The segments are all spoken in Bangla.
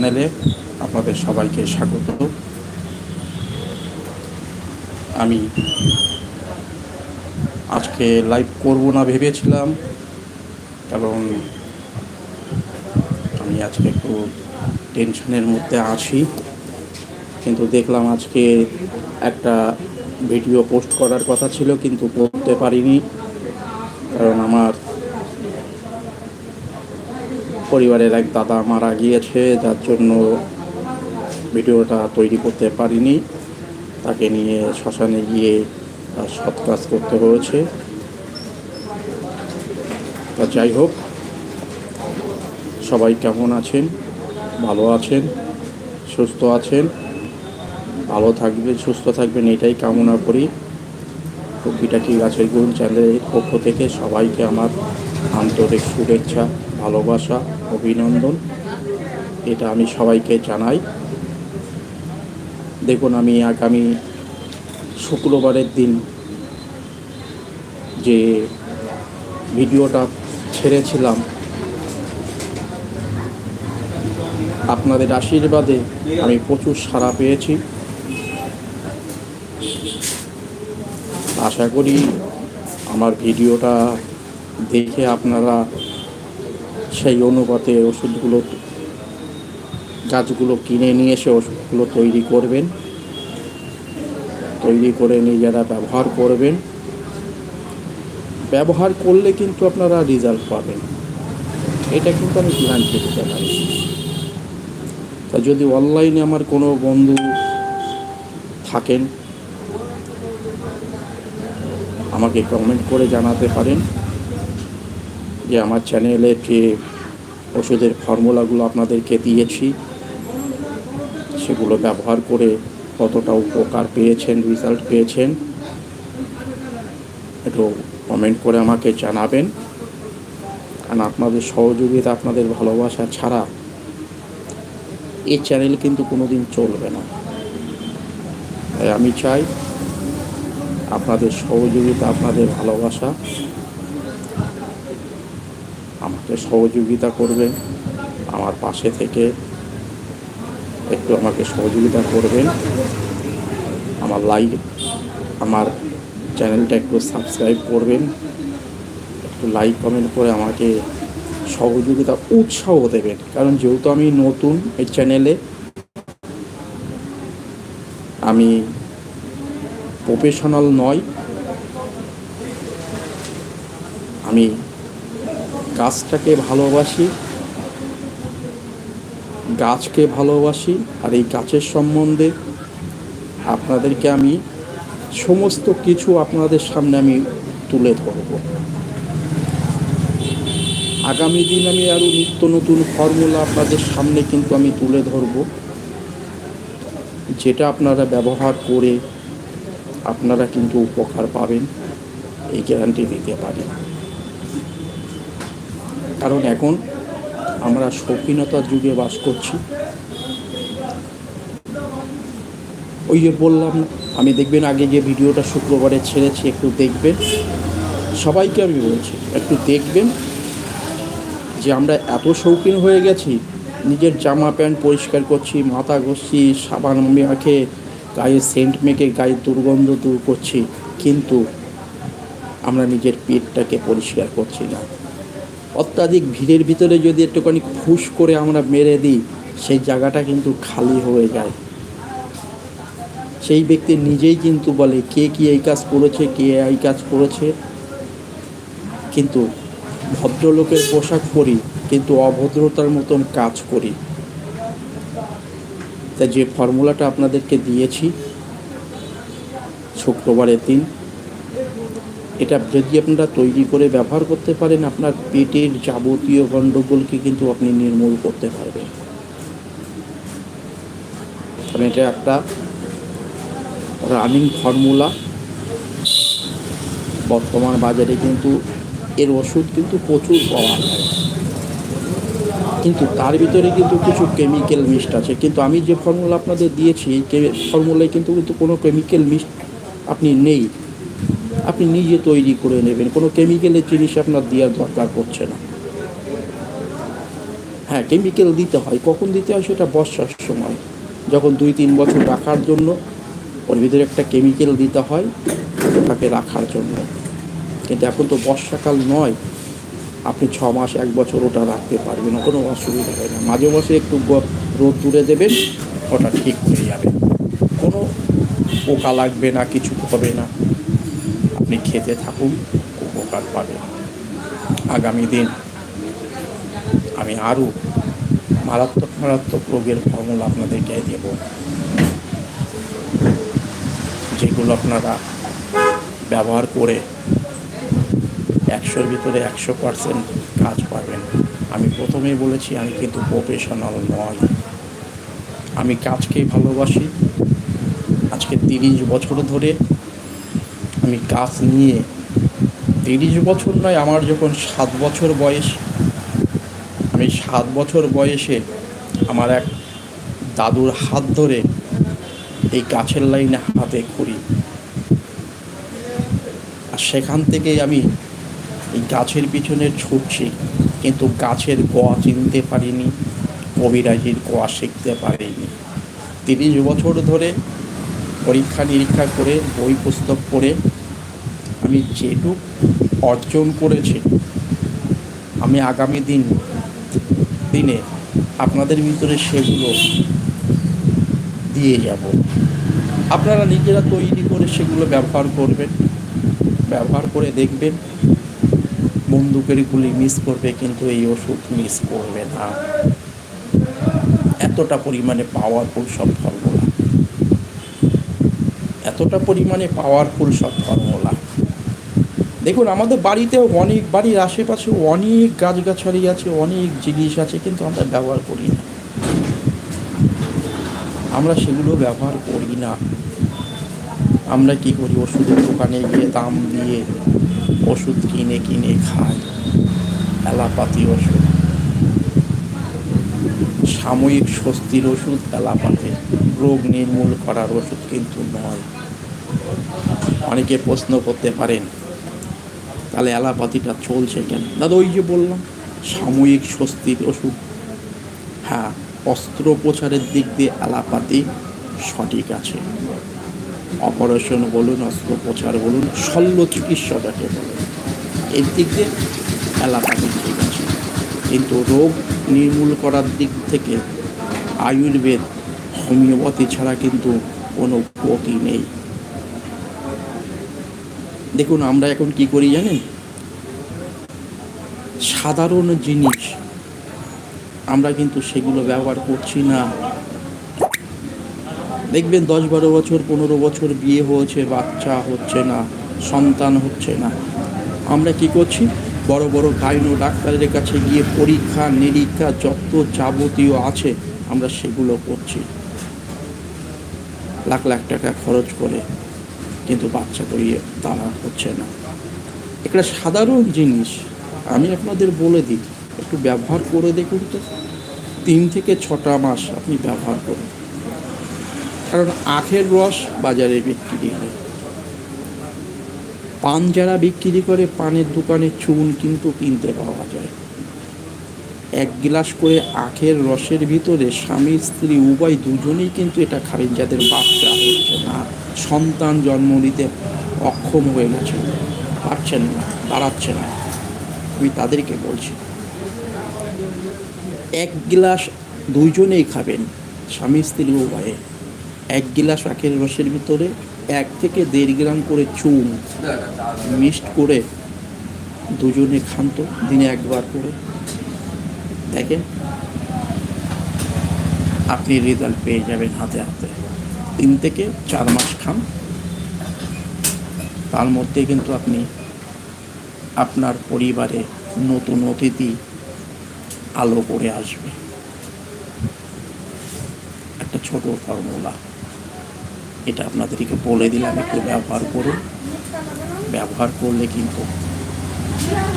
চ্যানেলে আপনাদের সবাইকে স্বাগত। আমি আজকে লাইভ করব না ভেবেছিলাম, কারণ আমি আজকে একটু টেনশনের মধ্যে আছি। কিন্তু দেখলাম আজকে একটা ভিডিও পোস্ট করার কথা ছিল, কিন্তু করতে পারিনি, কারণ আমার পরিবারের এক দাদা মারা গিয়েছে, যার জন্য ভিডিওটা তৈরি করতে পারিনি। তাকে নিয়ে শ্মশানে গিয়ে সৎ কাজ করতে হয়েছে। তা যাই হোক, সবাই কেমন আছেন? ভালো আছেন? সুস্থ আছেন? ভালো থাকবেন, সুস্থ থাকবেন, এটাই কামনা করি। টুকিটাকি গাছের গুণ চ্যানেলের পক্ষ থেকে সবাইকে আমার আন্তরিক শুভেচ্ছা, ভালোবাসা, অভিনন্দন। এটা আমি সবাইকে জানাই। দেখুন, আমি আগামী শুক্রবারের দিন যে ভিডিওটা ছেড়েছিলাম, আপনাদের আশীর্বাদে আমি প্রচুর সাড়া পেয়েছি। আশা করি আমার ভিডিওটা দেখে আপনারা সেই অনুপাতে ওষুধগুলো, গাছগুলো কিনে নিয়ে এসে ওষুধগুলো তৈরি করবেন। তৈরি করে নিজেরা ব্যবহার করবেন। ব্যবহার করলে কিন্তু আপনারা রেজাল্ট পাবেন। এটা কিন্তু আমি গ্যারান্টি দিতে পারি। তা যদি অনলাইনে আমার কোনো বন্ধু থাকেন, আমাকে কমেন্ট করে জানাতে পারেন। যে আমার চ্যানেলে যে ওষুধের ফর্মুলাগুলো আপনাদেরকে দিয়েছি, সেগুলো ব্যবহার করে কতটা উপকার পেয়েছেন রেজাল্ট পেয়েছেন, একটু কমেন্ট করে আমাকে জানাবেন। কারণ আপনাদের সহযোগিতা, আপনাদের ভালোবাসা ছাড়া এই চ্যানেল কিন্তু কোনো দিন চলবে না। তাই আমি চাই আপনাদের সহযোগিতা, আপনাদের ভালোবাসা আমাকে সহযোগিতা করবেন আমার পাশে থেকে একটু আমাকে সহযোগিতা করবেন। আমার লাইক আমার চ্যানেলটা একটু সাবস্ক্রাইব করবেন। একটু লাইক কমেন্ট করে আমাকে সহযোগিতা, উৎসাহ দেবেন। কারণ যেহেতু আমি নতুন এই চ্যানেলে আমি প্রফেশনাল নয়। আমি গাছটাকে ভালোবাসি, গাছকে ভালোবাসি আর এই গাছের সম্বন্ধে আপনাদেরকে আমি সমস্ত কিছু আপনাদের সামনে আমি তুলে ধরব। আগামী দিন আমি আরও নিত্য নতুন ফর্মুলা আপনাদের সামনে কিন্তু আমি তুলে ধরব, যেটা আপনারা ব্যবহার করে আপনারা কিন্তু উপকার পাবেন, এই গ্যারান্টি দিতে পারি। কারণ এখন আমরা শৌখিনতার যুগে বাস করছি। ওই যে বললাম, আমি দেখবেন আগে যে ভিডিওটা শুক্রবারে ছেড়েছি, একটু দেখবেন। সবাইকে আমি বলছি, একটু দেখবেন যে আমরা এত শৌখিন হয়ে গেছি, নিজের জামা প্যান্ট পরিষ্কার করছি, মাথা ঘষছি, সাবান মেখে গায়ে সেন্ট মেখে, গায়ে দুর্গন্ধ দূর করছি, কিন্তু আমরা নিজের পেটটাকে পরিষ্কার করছি না। অত্যাধিক ভিড়ের ভিতরে যদি একটুখানি খুশ করে আমরা মেরে দিই, সেই জায়গাটা কিন্তু খালি হয়ে যায়। সেই ব্যক্তি নিজেই কিন্তু বলে, কে কি এই কাজ করেছে, কে এই কাজ করেছে? কিন্তু ভদ্রলোকের পোশাক পরি, কিন্তু অভদ্রতার মতন কাজ করি। তা যে ফর্মুলাটা আপনাদেরকে দিয়েছি, শুক্রবারের দিন এটা যদি আপনারা তৈরি করে ব্যবহার করতে পারেন, আপনার পেটের যাবতীয় গণ্ডগোলকে কিন্তু আপনি নির্মূল করতে পারবেন। কারণ এটা একটা রানিং ফর্মুলা বর্তমান বাজারে কিন্তু এর ওষুধ কিন্তু প্রচুর পাওয়া যায়। কিন্তু তার ভিতরে কিন্তু কিছু কেমিক্যাল মিক্সড আছে। কিন্তু আমি যে ফর্মুলা আপনাদের দিয়েছি ফর্মুলায় কিন্তু কিন্তু কোনো কেমিক্যাল মিক্সড আপনি নেই। আপনি নিজে তৈরি করে নেবেন। কোনো কেমিক্যালের জিনিস আপনার দেওয়ার দরকার পড়ছে না। হ্যাঁ কেমিক্যাল দিতে হয়। কখন দিতে হয় সেটা বর্ষার সময়। যখন দুই তিন বছর রাখার জন্য, ওর ভিতরে একটা কেমিক্যাল দিতে হয়, ওটাকে রাখার জন্য। কিন্তু এখন তো বর্ষাকাল নয়। আপনি ছ মাস, এক বছর ওটা রাখতে পারবেন, কোনো অসুবিধা হয় না। মাঝে মাঝে একটু রোদ তুলে দেবেন, ওটা ঠিক হয়ে যাবে। কোনো পোকা লাগবে না, কিছু হবে না। আপনি খেতে থাকুন, উপকার পাবেন। আগামী দিন আমি আরও মারাত্মক মারাত্মক রোগের ফর্মুলা আপনাদেরকে দেব। যেগুলো আপনারা ব্যবহার করে একশোর ভিতরে একশো পার্সেন্ট কাজ পাবেন। আমি প্রথমেই বলেছি, আমি কিন্তু প্রফেশনাল নয় আমি কাজকে ভালোবাসি। আজকে তিরিশ বছর ধরে আমি কাজ নিয়ে তিরিশ বছর নয়, আমার যখন সাত বছর বয়স, আমি সাত বছর বয়সে আমার এক দাদুর হাত ধরে এই গাছের লাইনে হাতে করি আর সেখান থেকেই আমি এই গাছের পিছনে ছুটছি, কিন্তু গাছের গোয়া চিনতে পারিনি, কবিরাজির গোয়া শিখতে পারিনি। তিরিশ বছর ধরে পরীক্ষা নিরীক্ষা করে, বই পুস্তক পড়ে আমি যেটুক অর্জন করেছি, আমি আগামী দিন, দিনে আপনাদের ভিতরে সেগুলো দিয়ে যাব। আপনারা নিজেরা তৈরি করে সেগুলো ব্যবহার করবেন, ব্যবহার করে দেখবেন, বন্দুকের গুলি মিস করবে কিন্তু এই ওষুধ মিস করবে না। এতটা পরিমাণে পাওয়ারফুল সব ফর্মুলা এতটা পরিমাণে পাওয়ারফুল সব ফর্মুলা দেখুন, আমাদের বাড়িতেও অনেক, বাড়ির আশেপাশে অনেক গাছগাছালি আছে, অনেক জিনিস আছে, কিন্তু আমরা ব্যবহার করি না। আমরা সেগুলো ব্যবহার করি না। আমরা কি করি? ওষুধের দোকানে গিয়ে দাম দিয়ে ওষুধ কিনে কিনে খাই। অ্যালাপাতি ওষুধ। সাময়িক স্বস্তির ওষুধ অ্যালাপাতি রোগ নির্মূল করার ওষুধ কিন্তু নয়। অনেকে প্রশ্ন করতে পারেন তাহলে অ্যালাপাতিটা চলছে কেন? দাদা, ওই যে বললাম, সাময়িক স্বস্তির ওষুধ। হ্যাঁ অস্ত্রোপচারের দিক দিয়ে অ্যালাপাতি সঠিক আছে। অপারেশন বলুন, অস্ত্রোপচার বলুন, শল্য চিকিৎসাটাকে বলুন। এর দিক দিয়ে অ্যালাপাতি ঠিক আছে। কিন্তু রোগ নির্মূল করার দিক থেকে আয়ুর্বেদ, হোমিওপ্যাথি ছাড়া কিন্তু কোনো গতি নেই। দেখুন আমরা এখন কি করি জানেন? সাধারণ জিনিস আমরা কিন্তু সেগুলো ব্যবহার করছি না। দেখবেন দশ বারো বছর, পনেরো বছর বিয়ে হয়েছে, বাচ্চা হচ্ছে না, সন্তান হচ্ছে না। আমরা কি করছি? বড় বড় গাইনো ডাক্তারের কাছে গিয়ে পরীক্ষা, নিরীক্ষা যত যাবতীয় আছে আমরা সেগুলো করছি। লাখ লাখ টাকা খরচ করে। কিন্তু বাচ্চা তৈরি তারা হচ্ছে না। একটা সাধারণ জিনিস আমি আপনাদের বলে দিই, একটু ব্যবহার করে দেখুন তো। তিন থেকে ছটা মাস আপনি ব্যবহার করুন। কারণ আখের রস বাজারে বিক্রি হয়। পান যারা বিক্রি করে, পানের দোকানে চুন কিন্তু কিনতে পাওয়া যায়। এক গ্লাস করে আখের রসের ভিতরে স্বামী স্ত্রী, উভয় দুজনেই কিন্তু এটা খাবেন, যাদের বাচ্চা হচ্ছে না, সন্তান জন্ম দিতে অক্ষম হয়ে গেছে। পারছেন না দাঁড়াচ্ছে না। আমি তাদেরকে বলছি, এক গ্লাস দুইজনেই খাবেন, স্বামী স্ত্রী উভয়ে। এক গ্লাস আখের রসের ভিতরে এক থেকে দেড় গ্রাম করে চুন মিক্সড করে দুজনে খান তো, দিনে একবার করে। দেখেন আপনি রেজাল্ট পেয়ে যাবেন হাতে হাতে। তিন থেকে চার মাস খান। তার মধ্যে কিন্তু আপনি আপনার পরিবারে নতুন অতিথি আলো করে আসবে। একটা ছোট ফর্মুলা এটা আপনাদেরকে বলে দিলাম, একটু ব্যবহার করুন। ব্যবহার করলে কিন্তু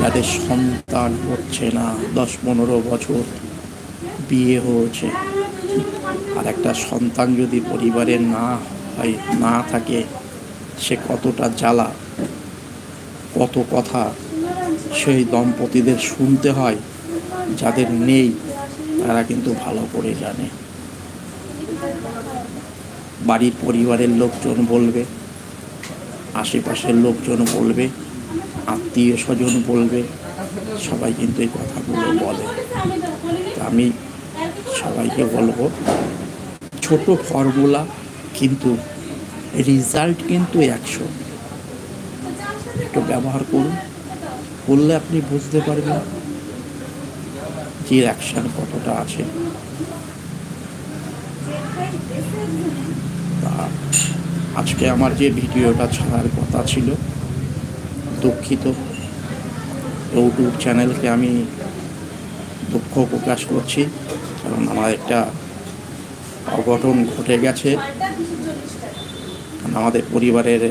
যাদের সন্তান হচ্ছে না, দশ পনেরো বছর বিয়ে হয়েছে, আর একটা সন্তান যদি পরিবারের না হয়, না থাকে, সে কতটা জ্বালা, কত কথা সেই দম্পতিদের শুনতে হয়, যাদের নেই, তারা কিন্তু ভালো করে জানে। বাড়ির পরিবারের লোকজন বলবে, আশেপাশের লোকজন বলবে আত্মীয় স্বজন বলবে, সবাই কিন্তু এই কথাগুলো বলে। আমি সবাইকে বলব, ছোট ফর্মুলা কিন্তু রেজাল্ট কিন্তু একশো। একটু ব্যবহার করুন করলে আপনি বুঝতে পারবেন যে অ্যাকশন কতটা আছে আজকে আমার যে ভিডিওটা ছাড়ার কথা ছিল দুঃখিত। ইউটিউব চ্যানেলকে আমি দুঃখ প্রকাশ করছি, কারণ আমার একটা অঘটন ঘটে গেছে। আমাদের পরিবারের,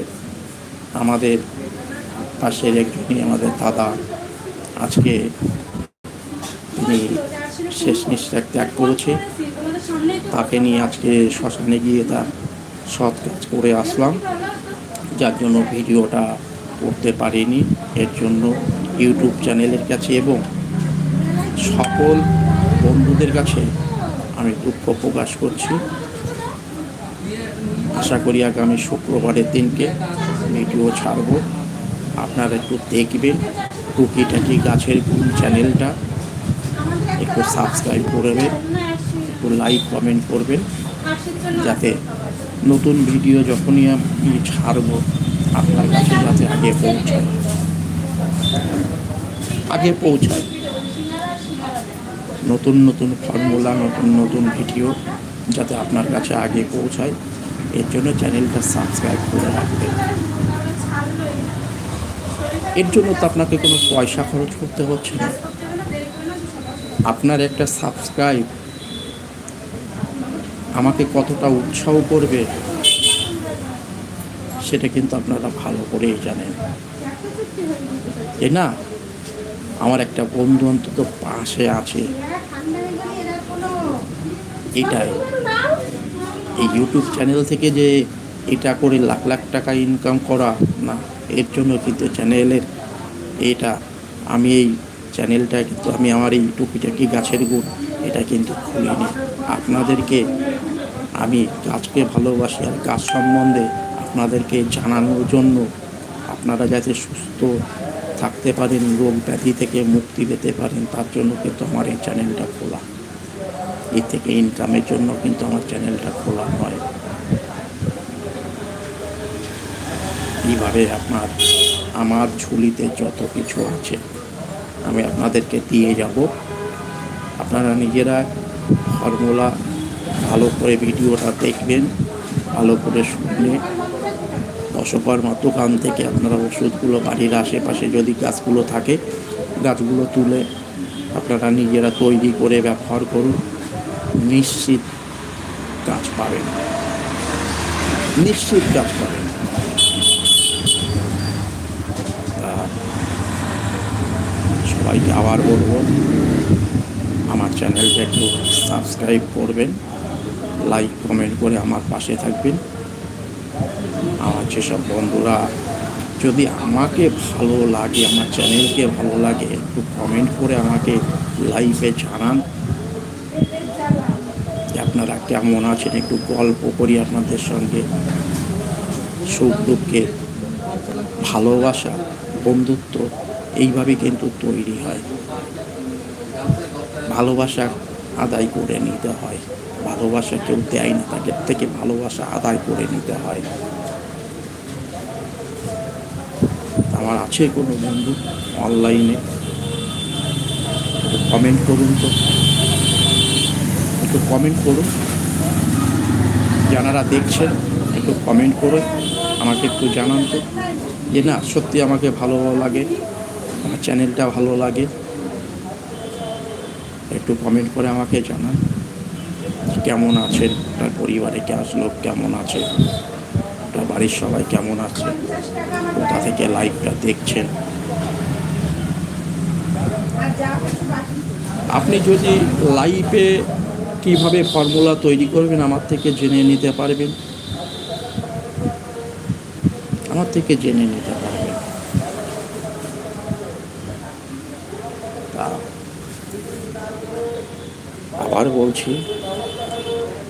আমাদের পাশের একজনই আমাদের দাদা, আজকে তিনি শেষ নিঃশ্বাস ত্যাগ করেছে। তাকে নিয়ে আজকে শ্মশানে গিয়ে তার সৎ কাজ করে আসলাম, যার জন্য ভিডিওটা করতে পারিনি। এর জন্য ইউটিউব চ্যানেলের কাছে এবং সকল বন্ধুদের কাছে আমি দুঃখ প্রকাশ করছি। আশা করি আগামী শুক্রবারের দিনকে ভিডিও ছাড়ব। আপনারা একটু দেখবেন টুকিটাকি গাছের গুণ চ্যানেলটা। একটু সাবস্ক্রাইব করবেন একটু লাইক, কমেন্ট করবেন। যাতে নতুন ভিডিও যখনই আমি ছাড়বো আপনার কাছে যাতে আগে পৌঁছায় আগে পৌঁছায় নতুন নতুন ফর্মুলা নতুন নতুন ভিডিও যাতে আপনার কাছে আগে পৌঁছায়। এর জন্য চ্যানেলটা সাবস্ক্রাইব করে রাখবেন। এর জন্য তো আপনাকে কোনো পয়সা খরচ করতে হচ্ছে না। আপনার একটা সাবস্ক্রাইব আমাকে কতটা উৎসাহ করবে সেটা কিন্তু আপনারা ভালো করেই জানেন। এ না, আমার একটা বন্ধু অন্তত পাশে আছে। এটাই। এই ইউটিউব চ্যানেল থেকে যে এটা করে লাখ লাখ টাকা ইনকাম করা, না, এর জন্য কিন্তু চ্যানেলের এটা, আমি এই চ্যানেলটা কিন্তু, আমি আমার এই টুকিটাকি গাছের গুণ এটা কিন্তু খুলিনি। আপনাদেরকে আমি গাছকে ভালোবাসি আর গাছ সম্বন্ধে আপনাদেরকে জানানোর জন্য আপনারা যাতে সুস্থ থাকতে পারেন, রোগ ব্যাধি থেকে মুক্তি পেতে পারেন, তার জন্য কিন্তু আমার এই চ্যানেলটা খোলা। এর থেকে ইনকামের জন্য কিন্তু আমার চ্যানেলটা খোলা হয়। এইভাবে আপনার, আমার ঝুলিতে যত কিছু আছে, আমি আপনাদেরকে দিয়ে যাব। আপনারা নিজেরা ফর্মুলা ভালো করে ভিডিওটা দেখবেন, ভালো করে শুনে দশকর্মা দোকান থেকে আপনারা ওষুধগুলো, বাড়ির আশেপাশে যদি গাছগুলো থাকে, গাছগুলো তুলে আপনারা নিজেরা তৈরি করে ব্যবহার করুন। নিশ্চিত গাছ পাবেন। নিশ্চিত গাছ পাবেন। সবাইকে আবার বলব, আমার চ্যানেলটা একটু সাবস্ক্রাইব করবেন, লাইক, কমেন্ট করে আমার পাশে থাকবেন। যেসব বন্ধুরা। যদি আমাকে ভালো লাগে, আমার চ্যানেলকে ভালো লাগে, একটু কমেন্ট করে আমাকে লাইভে জানান। আপনারা কেমন আছেন? একটু গল্প করি আপনাদের সঙ্গে। সুখ দুঃখে ভালোবাসা, বন্ধুত্ব, এইভাবে কিন্তু তৈরি হয়। ভালোবাসা আদায় করে নিতে হয়। ভালোবাসা কেউ দেয় না, তাদের থেকে ভালোবাসা আদায় করে নিতে হয়। আমার আছে কোনো বন্ধু অনলাইনে, একটু কমেন্ট করুন তো। একটু কমেন্ট করুন। যারা দেখছেন, একটু কমেন্ট করে আমাকে একটু জানান তো। যে না, সত্যি আমাকে ভালো লাগে, আমার চ্যানেলটা ভালো লাগে। একটু কমেন্ট করে আমাকে জানান। কেমন আছেন? তার পরিবারে কে আসলো? কেমন আছে? তার বাড়ির সবাই কেমন আছে? কোথা থেকে লাইভটা দেখছেন? আপনি যদি লাইফে কীভাবে ফর্মুলা তৈরি করবেন, আমার থেকে জেনে নিতে পারবেন। আমার থেকে জেনে নিতে পারবেন। আবার বলছি